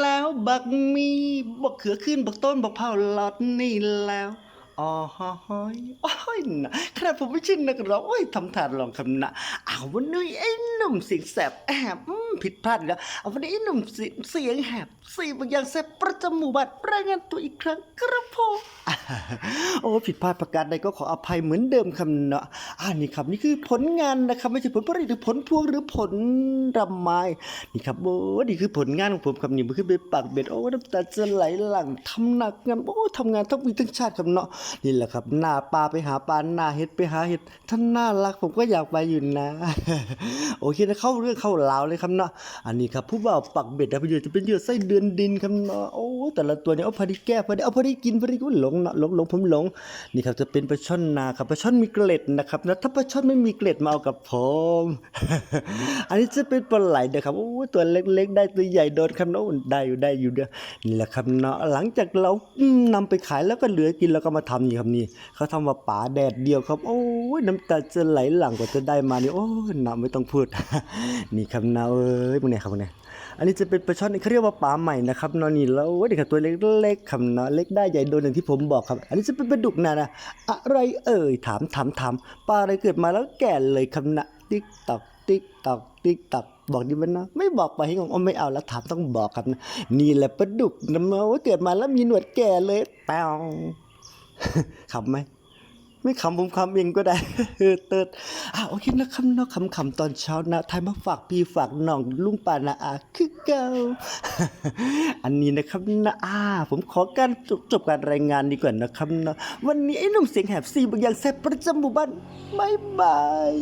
แล้วบักมีบักเขือขึ้นบักต้นบักเผาหลอดนี่แล้วอ๋อฮอยอ้ยนะขนาดผมไม่ชินนักร้องโอ้ยทำทานลองคำนะเอาวันนี้ไอ้หนุ่มเสียงแสบแอบ ผิดพลาดแล้ว เอาวันนี้ไอ้หนุ่มเสียงแหบเสียงบางอย่างแสบประจำหมู่บ้านรายงานตัวอีกครั้งกระผมโอ้ผิดพลาดประการใดก็ขออภัยเหมือนเดิมคำเนาะอ่านี่ครับนี่คือผลงานนะครับไม่ใช่ผลผลิตหรือผลพวงหรือผลรำไม้นี่ครับโอ้นี่คือผลงานของผมครับนี่มันคือไปปากเบ็ดโอ้น้ำตาจะไหลหลั่งทำหนักงานโอ้ทำงานทั้งวีทั้งชาติครับเนาะนี่แหละครับหน้าปลาไปหาปลาหน้าเห็ดไปหาเห็ดท่านน่ารักผมก็อยากไปอยู่นะ โอเคนะเข้าเรื่องเข้าราวเลยครับเนาะอันนี้ครับผู้บ่าวปักเบ็ดนะพี่เดือจะเป็นเหยื่อไส้เดือนดินครับเนาะโอ้แต่ละตัวเนี่ยเอาพอดีแก้พอดีเอาพอดีกินพอดีก็หลงเนาะหลงหลงผมหลงนี่ครับจะเป็นปลาช่อนนาครับปลาช่อนมีเกล็ดนะครับนะถ้าปลาช่อนไม่มีเกล็ดมาเอากับผมอันนี้จะเป็นปลาไหลนะครับโอ้ตัวเล็กๆ ได้ตัวใหญ่โดนครับเนาะได้อยู่ได้อยู่เด้อนี่แหละครับเนาะหลังจากเราอืมนำไปขายแล้วก็เหลือกินแล้วก็มาทำนี่ครับนี่เขาทำว่าป่าแดดเดียวครับ โอ้ยน้ำตาจะไหลหลังกว่าจะได้มานี่โอ้ยน้ำไม่ต้องพูด นี่ครับนาเอ้ยพวกเนี้ยครับพวกเนี้ยอันนี้จะเป็นปลาช่อนเขาเรียกว่าปลาใหม่นะครับนอนนี่แล้วเด็กครับตัวเล็กๆคำนะเล็กได้ใหญ่โดนอย่างที่ผมบอกครับ อันนี้จะเป็นปลาดุกนะนะอะไรเอ่ยถามถามถามปลาอะไรเกิดมาแล้วแก่เลยคำนะติ๊กตอกติ๊กตอกติ๊กตอกบอกดีมันนะไม่บอกไปให้งงเอไม่เอาแล้วถามต้องบอกครับนะนี่แหละปลาดุกนะมาว่าเกิดมาแล้วมีหนวดแก่เลยแป้วขำไหม ไม่ขำผมขำเองก็ได้เออเติร์ดอะโอเคนะครับเนาะคำคำๆตอนเช้านะไทยมาฝากพี่ฝากน้องลุงป่านะอาคือเก่าอันนี้นะครับนะอ่าผมขอการจบจบการรายงานดีกว่านะครับเนาะวันนี้ไอ้หนุ่มเสียงแหบซีบางอย่างแซ่บประจำหมู่บ้านบายบาย